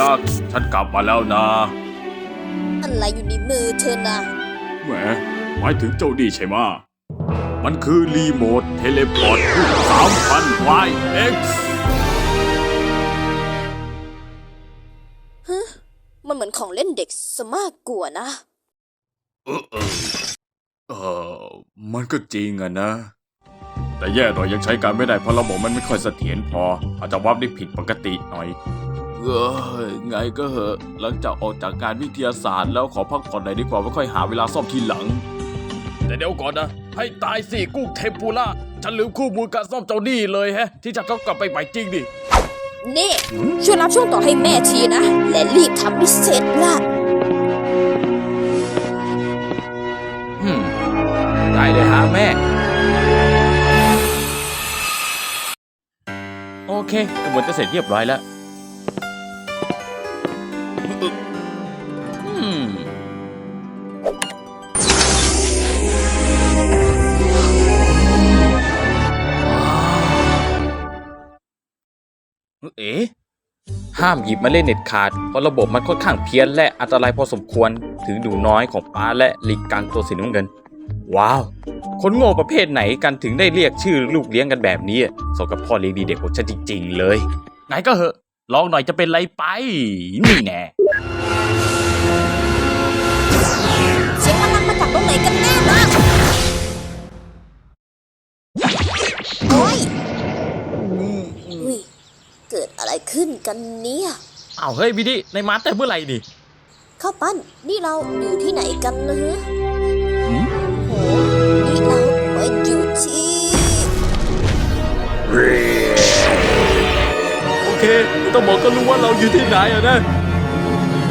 รัก ฉันกลับมาแล้วนะ อะไรอยู่ในมือเธอนะแหมหมายถึงเจ้าดีใช่ไหมะมันคือรีโมทเทเลพอร์ตรุ่น3000 YX มันเหมือนของเล่นเด็กซะมากกว่านะ เออเออเออมันก็จริงอะนะ แต่แย่หน่อยยังใช้การไม่ได้เพราะระบบมันไม่ค่อยเสถียรพอ อาจจะวับได้ผิดปกติหน่อย เออไงก็เหอะ หลังจากออกจากการวิทยาศาสตร์แล้วขอพักผ่อนหน่อยดีกว่าไม่ค่อยหาเวลาซ่อมทีหลัง แต่เดี๋ยวก่อนนะ ให้ตายสิกุ้งเทมปุระฉันลืมคู่มือการซ่อมเจ้านี่เลยแฮะ ที่จะต้องกลับไปใหม่จริงดิ นี่ช่วยรับช่วงต่อให้แม่ทีนะ และรีบทำให้เสร็จล่ะอืมได้เลยฮะแม่ โอเคกระบวนจะเสร็จเรียบร้อยแล้ว เอ๋ห้ามหยิบมาเล่นเน็ตขาดเพราะระบบมันค่อนข้างเพี้ยนและอันตรายพอสมควรถึงหนูน้อยของป้าและลิงกังตัวสีน้ำเงิน ว้าว คนโง่ประเภทไหนกันถึงได้เรียกชื่อลูกเลี้ยงกันแบบนี้สมกับพ่อเลี้ยงดีเด็กของฉันจริงๆเลย ไหนก็เหอะลองหน่อยจะเป็นไรไป นี่แน่ กันเนี่ยอ้าวเฮ้ยวิดีในมาแต่เมื่อไหร่นี่ข้าวปั้นนี่เราอยู่ที่ไหนกันนะฮะหืมโหนี่เรามาอยู่ที่โอเคต้องบอกก็รู้ว่าเราอยู่ที่ไหนอะนะ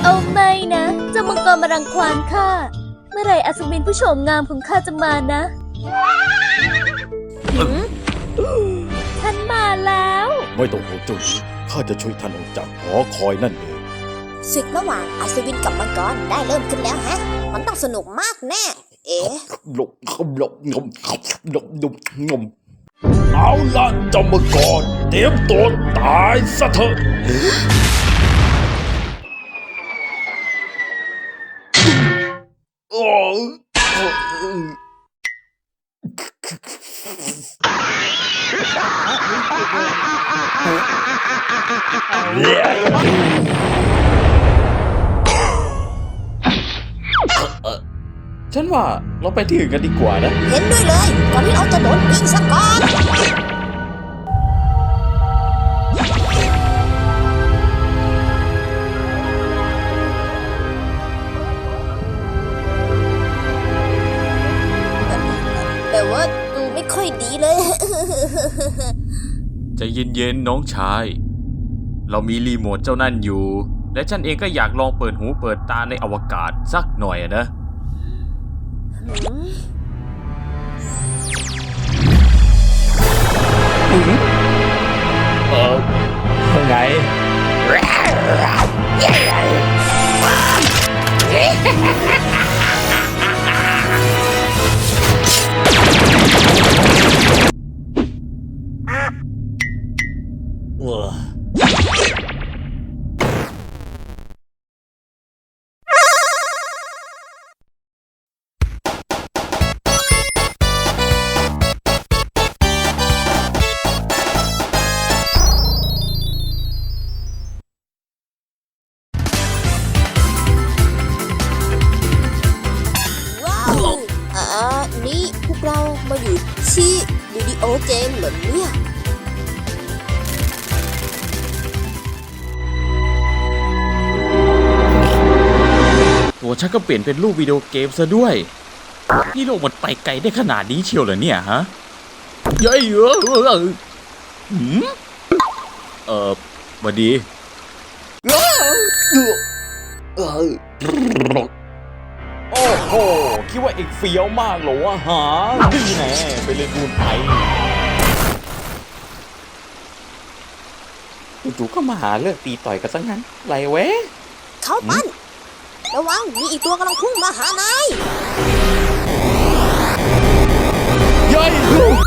เอาไม่นะเจ้ามังกรมารังควานข้าเมื่อไหร่อัศวินผู้โฉมงามของข้าจะมานะท่านมาแล้ว ไม่ต้องห่วงเจ้าหญิง ข้าจะช่วยท่านออกจากหอคอยนั่นเอง ศึกระหว่างอัศวินกับมังกรได้เริ่มขึ้นแล้วฮะ มันต้องสนุกมากแน่ เอ๊ะหลบหลบงมหลบหลบงมเอาละเจ้ามังกรเตรียมตัวตายซะเถอะโอ้เนี่ย ฉันว่าเราไปที่อื่นกันดีกว่านะ เห็นด้วยเลย ก่อนที่เราจะโดนยิงซะก่อน เย็นๆน้องชาย เรามีรีโมทเจ้านั่นอยู่ และฉันเองก็อยากลองเปิดหูเปิดตาในอวกาศสักหน่อยอะนะเออไง เออว้าวอ่านี่พวกเรามาอยู่ที่วิดีโอเกมเหรอเนี่ย วฉันก็เปลี่ยนเป็นรูปวิดีโอเกมซะด้วย นี่โลกมันไปไกลได้ขนาดนี้เชียวเหรอเนี่ยฮะเย้ยเออเออเออหืมเออมาดีเออโอ้โห คิดว่าเอกเฟี้ยวมากเหรอวะหาดีแน่ไปเล่นดูนไปจู่ๆก็มาหาเลิกตีต่อยกันซะงั้นไรเว้เขาปั้น ระวัง มีอีกตัวกำลังพุ่งมาหานายย้ย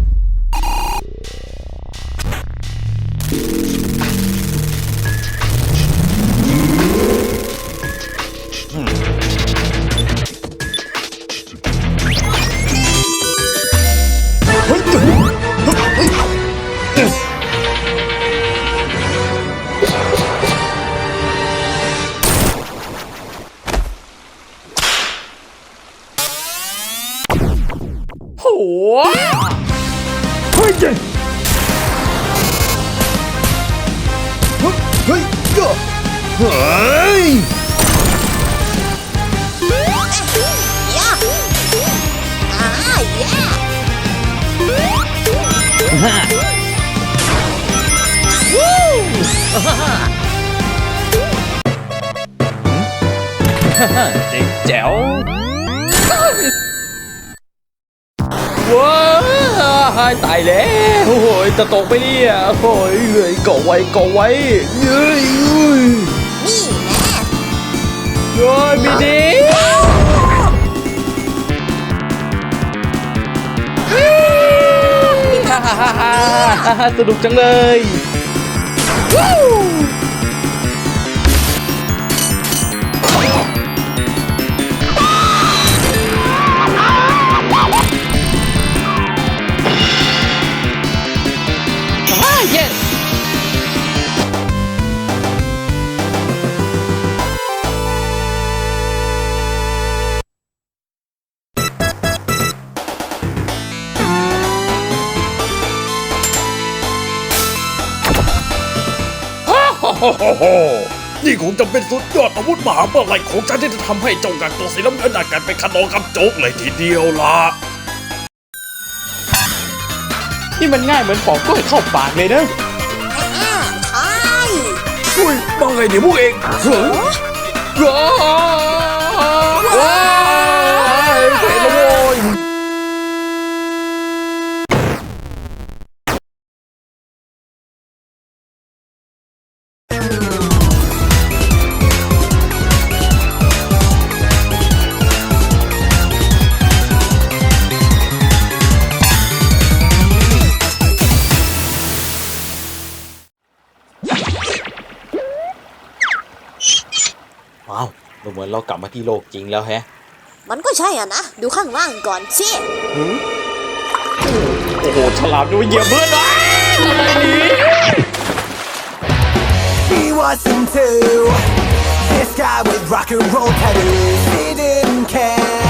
Huynh! Huynh! Huynh! Ha! Woo! Ha ha! Đẹp chảo! Wow! าอ่าย่าเด็กแจ๋วว้ายตายแล้วโอ้ยจะตกไปเนี่ยโอ้ยเอ้ยเกาะไว้เกาะไว้เย้ยเอ้ยนี่แน่เฮ้ยมีดีฮ่าฮ่าฮ่าฮ่าฮ่าสนุกจังเลย ฮ่าฮ่าฮ่าฮ่าฮ่านี่คงจะเป็นสุดยอดอาวุธมหาเมื่อไรของฉันที่จะทำให้เจ้ากักตัวสีน้ำเงินได้กลายเป็นขนองกับโจ๊กเลยทีเดียวล่ะ นี่มันง่ายเหมือนปอกกล้วยเข้าปากเลยนะอ่าใช่ อุ้ยมาไงเนี่ยพวกเองเฮ้ยว้า ดูเหมือนเรากลับมาที่โลกจริงแล้วแฮะมันก็ใช่อะนะ ดูข้างล่างก่อนสิโอ้โหฉลามด้วยเหยียบเพื่อนวะอะไรนี่ He wasn't too. This guy with rock and roll tattoos, he didn't care.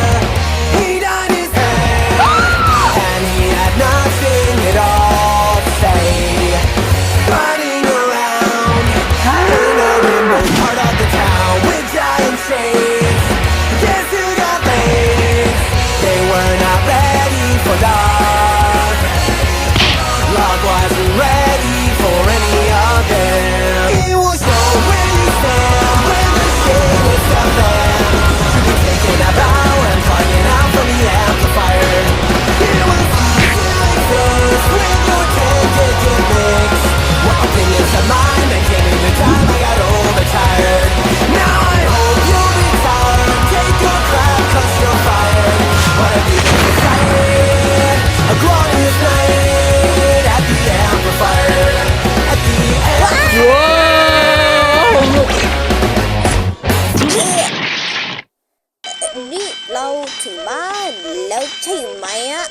นี่เราถึงบ้านแล้วใช่ไหมอะ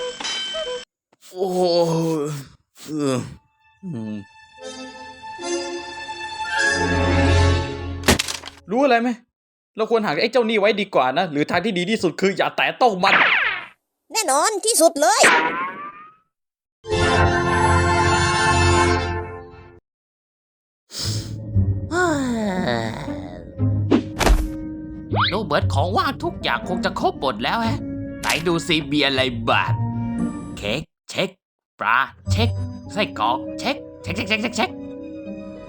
โอ้โหเอออืมรู้อะไรไหม เราควรหาไอ้เจ้านี่ไว้ดีกว่านะ หรือทางที่ดีที่สุดคืออย่าแตะต้องมัน แน่นอนที่สุดเลย ดูเหมือนของว่างทุกอย่างคงจะครบหมดแล้วแฮะ ไหนดูซิมีอะไรบ้างเค้กเช็ค ปลาเช็ค ไส้กรอกเช็คเช็คเช็คเช็คเช็คเช็ค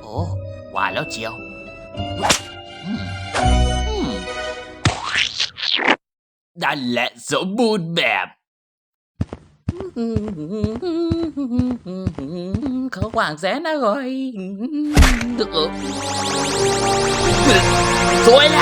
โอ้ว่าแล้วเชียวอืมอืมนั่นแหละสมบูรณ์แบบ เขาหวางแสนอร่อยเออสวยแห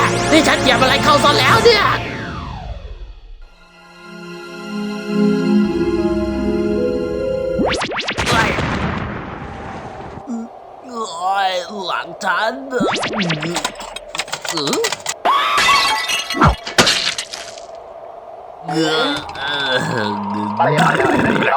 ละนี่ฉันเหยียบอะไรเข้าซะแ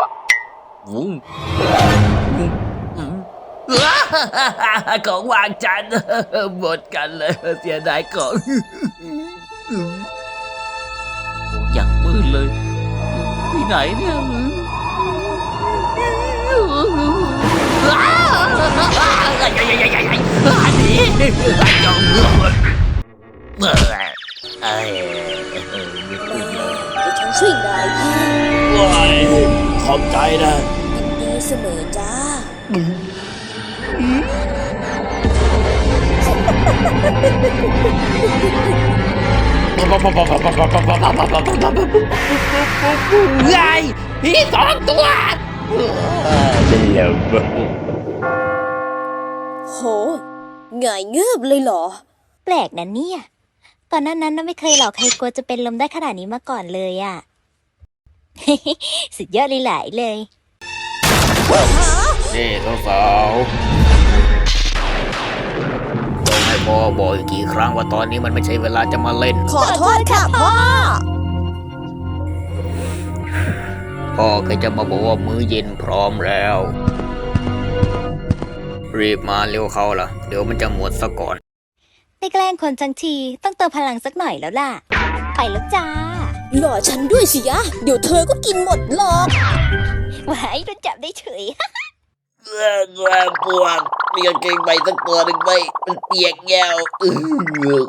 ล้ว อบใจนะยินดีเสมอจ้า ไงพี่สองตัวเป็นลมโหหงายเงือบเลยเหรอ แปลกนะเนี่ย ก่อนหน้านั้นน่ะไม่เคยหลอกใครกลัวจะเป็นลมได้ขนาดนี้มาก่อนเลยอะ สุดยอดเลยหลายเลย นี่สาวๆต้องให้พ่อบอกอีกกี่ครั้งว่าตอนนี้มันไม่ใช่เวลาจะมาเล่น ขอโทษค่ะพ่อ พ่อเคยจะมาบอกว่ามื้อเย็นพร้อมแล้ว รีบมาเร็วเขาล่ะ เดี๋ยวมันจะหมดซะก่อน ไปแกล้งคนจังที ต้องเติมพลังสักหน่อยแล้วล่ะ ไปแล้วจ้า หล่อฉันด้วยสิยะ เดี๋ยวเธอก็กินหมดหรอกว้ายโดนจับได้เฉยเออแรงปวดมีกางเกงใบสักตัวหนึ่งไหมมันเปียกแยวเออ